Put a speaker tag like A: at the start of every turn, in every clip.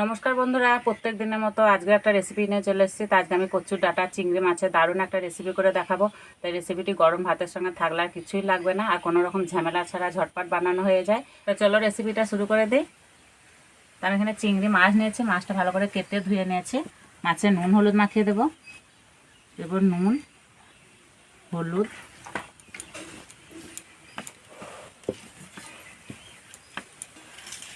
A: নমস্কার বন্ধুরা, প্রত্যেক দিনের মতো আজকে একটা রেসিপি নিয়ে চলে এসেছি। তো আজকে আমি কচুর ডাটা, চিংড়ি মাছের দারুণ একটা রেসিপি করে দেখাবো। তাই রেসিপিটি গরম ভাতের সঙ্গে থাকলে আর কিছুই লাগবে না আর কোনো রকম ঝামেলা ছাড়া ঝটপট বানানো হয়ে যায়। তো চলো রেসিপিটা শুরু করে দিই। তো আমি এখানে চিংড়ি মাছ নিয়েছি, মাছটা ভালো করে কেটে ধুয়ে নিয়েছি। মাছে নুন, হলুদ মাখিয়ে দেবো। এরপর নুন, হলুদ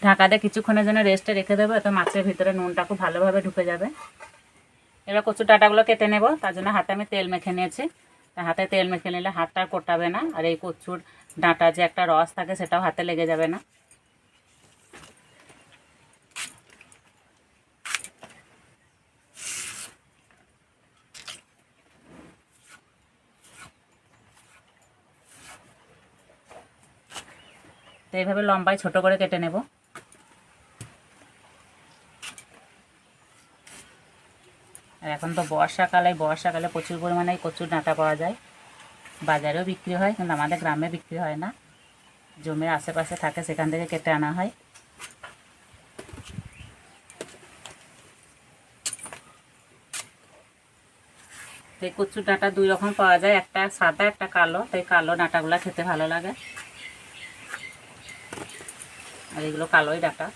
A: ঢাকা দিয়ে কিছুক্ষণের জন্য রেস্টে রেখে দেবো, এতে মাছের ভিতরে নুনটা খুব ভালোভাবে ঢুকে যাবে। এবার কচু ডাটাগুলো কেটে নেব, তার জন্য হাতে আমি তেল মেখে নিয়েছি। হাতে তেল মেখে নিলে হাতটা কোটাবে না, আর এই কচুর ডাঁটা যে একটা রস থাকে সেটাও হাতে লেগে যাবে না। এইভাবে লম্বায় ছোট করে কেটে নেব। এখন তো বর্ষাকালে বর্ষাকালে প্রচুর পরিমাণে কচুর ডাঁটা পাওয়া যায়। বাজারেও বিক্রি হয়, কিন্তু আমাদের গ্রামে বিক্রি হয় না। জমির আশেপাশে থাকে, সেখান থেকে কেটে আনা হয়। তো এই কচুর ডাঁটা দুই রকম পাওয়া যায়, একটা সাদা, একটা কালো। তাই কালো ডাঁটাগুলো খেতে ভালো লাগে। আর এগুলো কালোই ডাটা।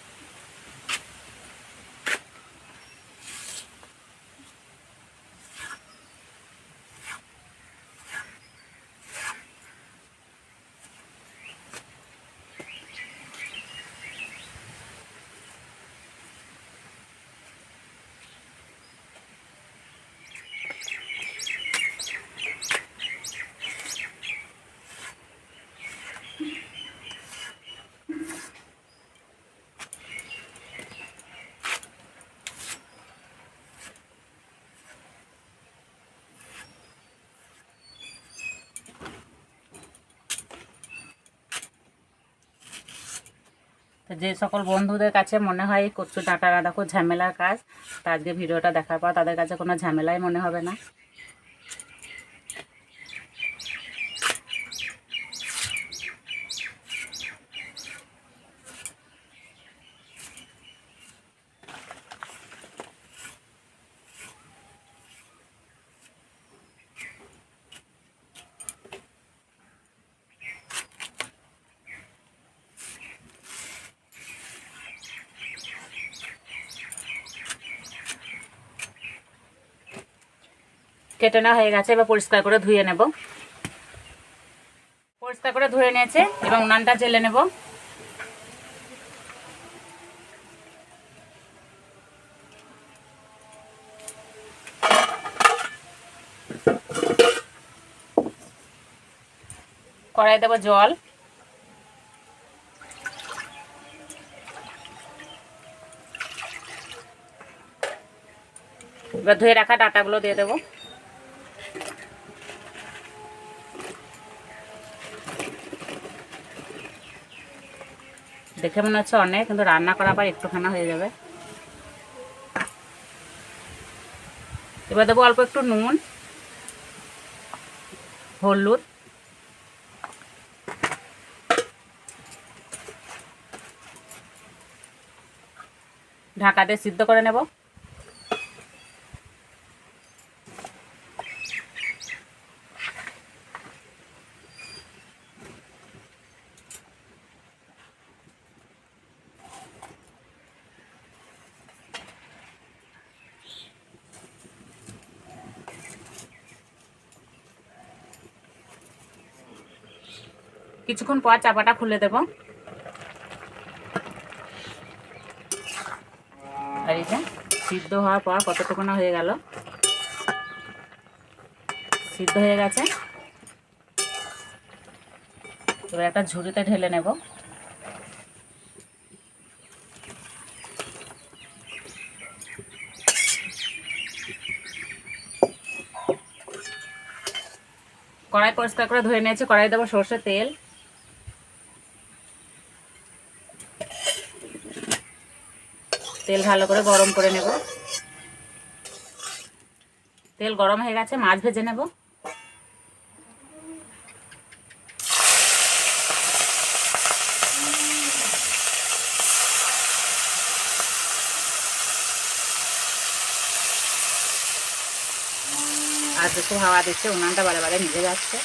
A: যে সকল বন্ধুদের কাছে মনে হয় কচু ডাঁটা রাঁধা খুব ঝামেলার কাজ, তা আজকে ভিডিওটা দেখার পর তাদের কাছে কোনো ঝামেলাই মনে হবে না। কেটে নেওয়া হয়ে গেছে, এবার পরিষ্কার করে ধুয়ে নেব। পরিষ্কার করে ধুয়ে নিয়েছে, এবং উনানটা জেলে নেব। কড়াই দেবো জল। এবার ধুয়ে রাখা ডাটাগুলো দিয়ে দেবো। দেখে মনে হচ্ছে অনেক, কিন্তু রান্না করা আবার একটুখানা হয়ে যাবে। এবার দেবো অল্প একটু নুন, হলুদ। ঢাকাতে সিদ্ধ করে নেব। কিছুক্ষণ পর চাপাটা খুলে দেব। আর যে সিদ্ধ হওয়ার পর কতটুকুনা হয়ে গেল? সিদ্ধ হয়ে গেছে। এবার একটা ঝুড়িতে ঢেলে নেব। কড়াই পরিষ্কার করে ধুয়ে নিয়েছি, কড়াই দেবো সর্ষের তেল। তেল ভালো করে গরম করে নেব। তেল গরম হয়ে গেছে, মাছ ভেজে নেব। আজ একটু হাওয়া দিচ্ছে, উনানটা বারে বারে নিজে যাচ্ছে।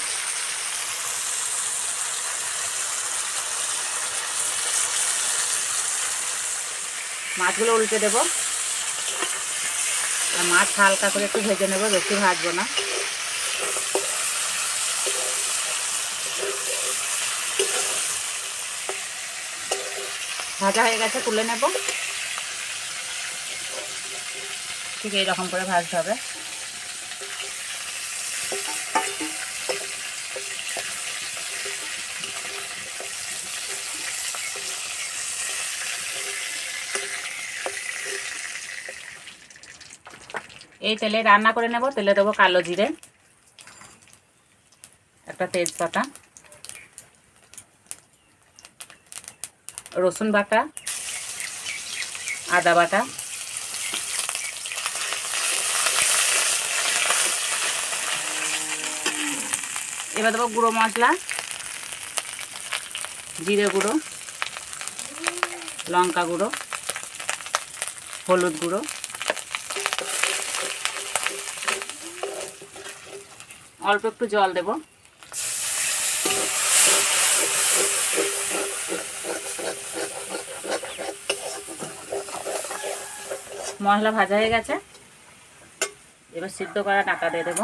A: মাছগুলো উল্টে দেবো। আর মাছ হালকা করে একটু ভেজে নেব, বেশি ভাজবো না। ভাজা হয়ে গেছে, তুলে নেব। ঠিক এইরকম করে ভাজতে হবে। এই তেলে রান্না করে নেব, তেলে দেবো কালো জিরে, একটা তেজপাতা, রসুন বাটা, আদা বাটা, এবার দেবো গুঁড়ো মশলা, জিরে গুঁড়ো, লঙ্কা গুঁড়ো, হলুদ গুঁড়ো অল্প একটু জল দেব। মশলা ভাজা হয়ে গেছে। এবার সিদ্ধ করা টাকা দিয়ে দেবো।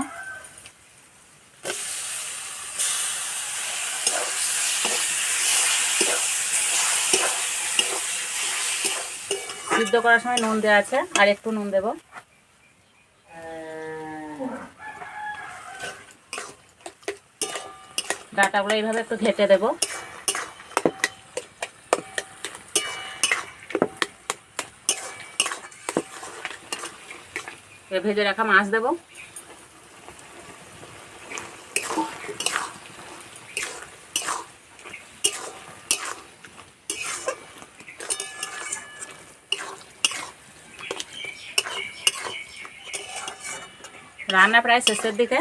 A: সিদ্ধ করার সময় নুন দেওয়া আছে, আর একটু নুন দেবো। ডাটাগুলো এইভাবে একটু ঘেটে দেবো। ভেজে রাখা মাছ দেবো। রান্না প্রায় শেষের দিকে।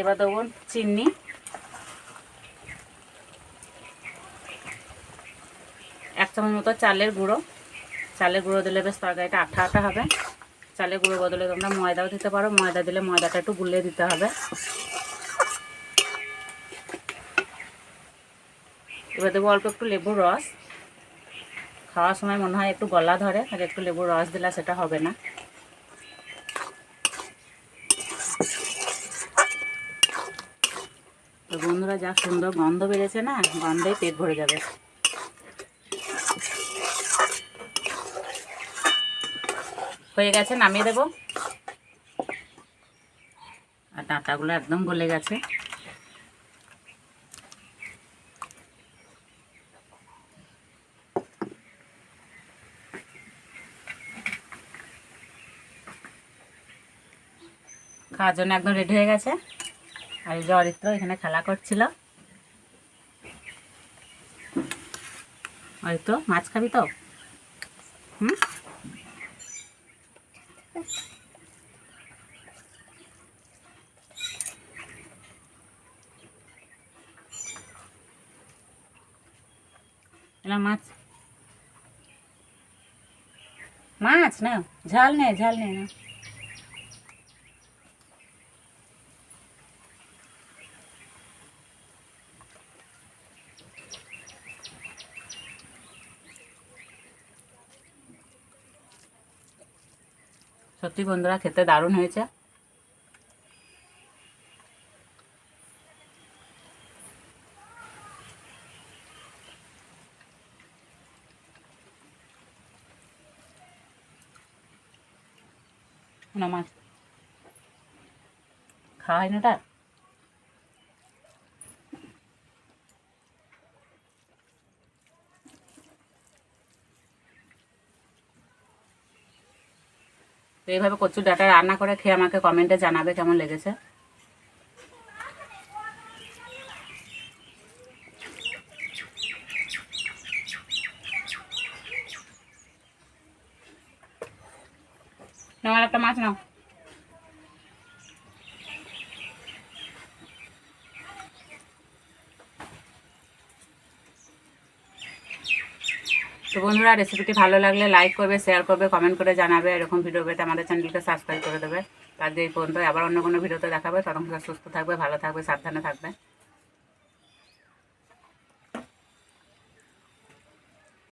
A: এবার দেবো চিনি। চামচ মতো চালের গুঁড়ো। চালের গুঁড়ো দিলে বেশ তরকারিটা আঠা আঠা হবে। চালের গুঁড়ো বদলে তোমরা ময়দাও দিতে পারো। ময়দা দিলে ময়দাটা একটু গুলিয়ে দিতে হবে। এবার দেবো অল্প একটু লেবুর রস। খাওয়ার সময় মনে হয় একটু গলা ধরে আর একটু লেবুর রস দিলে সেটা হবে না। বন্ধুরা, যা সুন্দর গন্ধ বেড়েছে না, গন্ধেই পেট ভরে যাবে। হয়ে গেছে, নামিয়ে দেব। আর ডাঁটাগুলো একদম গলে গেছে। খাওয়ার জন্য একদম রেডি হয়ে গেছে। আর এই যে অরিত্র এখানে খেলা করছিল। অরিত্র, মাছ খাবি তো? হুম? এলা মাছ। মাছ না ঝাল নেই ঝাল নেই না। সত্যি বন্ধুরা খেতে দারুণ হয়েছে। না মাছ খাওয়া হয় এইভাবে কচুর ডাটা রান্না করে খেয়ে আমাকে কমেন্টে জানাবে কেমন লেগেছে। নাও একটা মাছ নাও। তো বন্ধুরা রেসিপিটি ভালো লাগলে লাইক করবে শেয়ার করবে কমেন্ট করে জানাবে। এরকম ভিডিও পেতে আমাদের চ্যানেলকে সাবস্ক্রাইব করে দেবে। আজকে এই পর্যন্ত আবার অন্য কোনো ভিডিওতে দেখাবে। তখন সুস্থ থাকবে, ভালো থাকবে, সাবধানে থাকবে।